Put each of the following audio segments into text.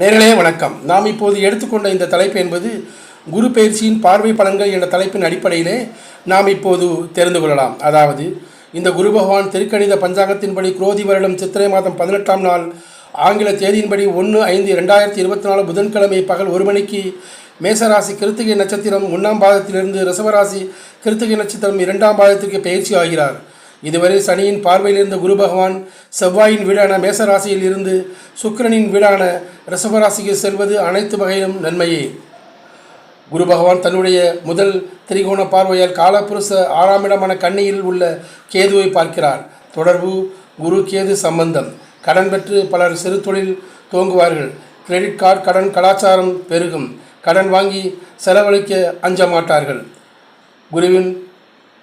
நேர்களே வணக்கம். நாம் இப்போது எடுத்துக்கொண்ட இந்த தலைப்பு என்பது குரு பயிற்சியின் பார்வை பலன்கள் என்ற தலைப்பின் அடிப்படையிலே நாம் இப்போது தெரிந்து கொள்ளலாம். அதாவது இந்த குரு பகவான் திருக்கணித பஞ்சாங்கத்தின்படி குரோதி வருடம் சித்திரை மாதம் பதினெட்டாம் நாள் ஆங்கில தேதியின்படி ஒன்று ஐந்து ரெண்டாயிரத்தி இருபத்தி நாலு புதன்கிழமை பகல் ஒரு மணிக்கு மேசராசி கிருத்திகை நட்சத்திரம் ஒன்றாம் பாதத்திலிருந்து ரிசவராசி கிருத்திகை நட்சத்திரம் இரண்டாம் பாதத்திற்கு பயிற்சி ஆகிறார். இதுவரை சனியின் பார்வையில் இருந்த குரு பகவான் செவ்வாயின் வீடான மேசராசியில் இருந்து சுக்கிரனின் வீடான ரிஷபராசிக்கு செல்வது அனைத்து வகையிலும் நன்மையே. குரு பகவான் தன்னுடைய முதல் திரிகோண பார்வையால் காலப்புருஷ ஆறாம் இடமான கன்னியில் உள்ள கேதுவை பார்க்கிறார். தொடர்பு குரு கேது சம்பந்தம். கடன் பெற்று பலர் சிறு தொழில் துவங்குவார்கள். கிரெடிட் கார்டு கடன் கலாச்சாரம் பெருகும். கடன் வாங்கி செலவழிக்க அஞ்ச மாட்டார்கள் குருவின்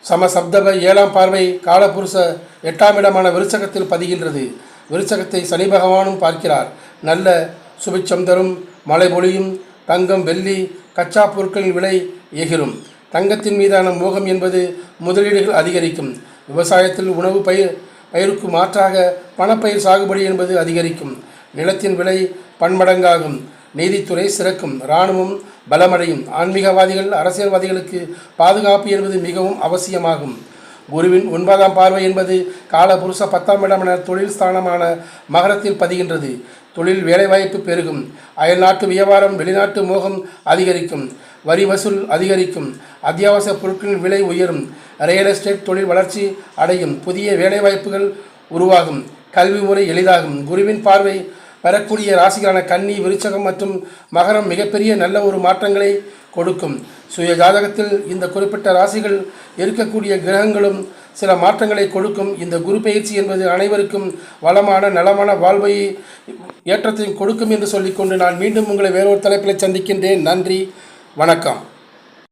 சமசப்தப ஏழாம் பார்வை காலபுருஷ எட்டாம் இடமான விருச்சகத்தில் பதிகின்றது. விருச்சகத்தை சனி பகவானும் பார்க்கிறார். நல்ல சுபிச்சம் தரும் மழை பொழியும் தங்கம் வெள்ளி கச்சா பொருட்களின் விலை எகிரும் தங்கத்தின் மீதான மோகம் என்பது முதலீடுகள் அதிகரிக்கும். விவசாயத்தில் உணவு பயிர் பயிருக்கு மாற்றாக பணப்பயிர் சாகுபடி என்பது அதிகரிக்கும். நிலத்தின் விலை பன்மடங்காகும். நீதித்துறை சிறக்கும். இராணுவம் பலமடையும். ஆன்மீகவாதிகள் அரசியல்வாதிகளுக்கு பாதுகாப்பு என்பது மிகவும் அவசியமாகும். குருவின் ஒன்பதாம் பார்வை என்பது காலபுருஷ பத்தாம் இடமான தொழில் ஸ்தானமான மகரத்தில் பதிகின்றது. தொழில் வேலைவாய்ப்பு பெருகும். அயல்நாட்டு வியாபாரம் வெளிநாட்டு மோகம் அதிகரிக்கும். வரி வசூல் அதிகரிக்கும். அத்தியாவசிய பொருட்களின் விலை உயரும். ரியல் எஸ்டேட் தொழில் வளர்ச்சி அடையும். புதிய வேலைவாய்ப்புகள் உருவாகும். கல்வி முறை எளிதாகும். குருவின் பார்வை வரக்கூடிய ராசிகளான கன்னி விருச்சகம் மற்றும் மகரம் மிகப்பெரிய நல்ல ஒரு மாற்றங்களை கொடுக்கும். சுய ஜாதகத்தில் இந்த குறிப்பிட்ட ராசிகள் இருக்கக்கூடிய கிரகங்களும் சில மாற்றங்களை கொடுக்கும். இந்த குரு பயிற்சி என்பது அனைவருக்கும் வளமான நலமான வாழ்வை ஏற்றத்தையும் கொடுக்கும் என்று சொல்லிக்கொண்டு நான் மீண்டும் உங்களை வேறொரு தலைப்பில் சந்திக்கின்றேன். நன்றி வணக்கம்.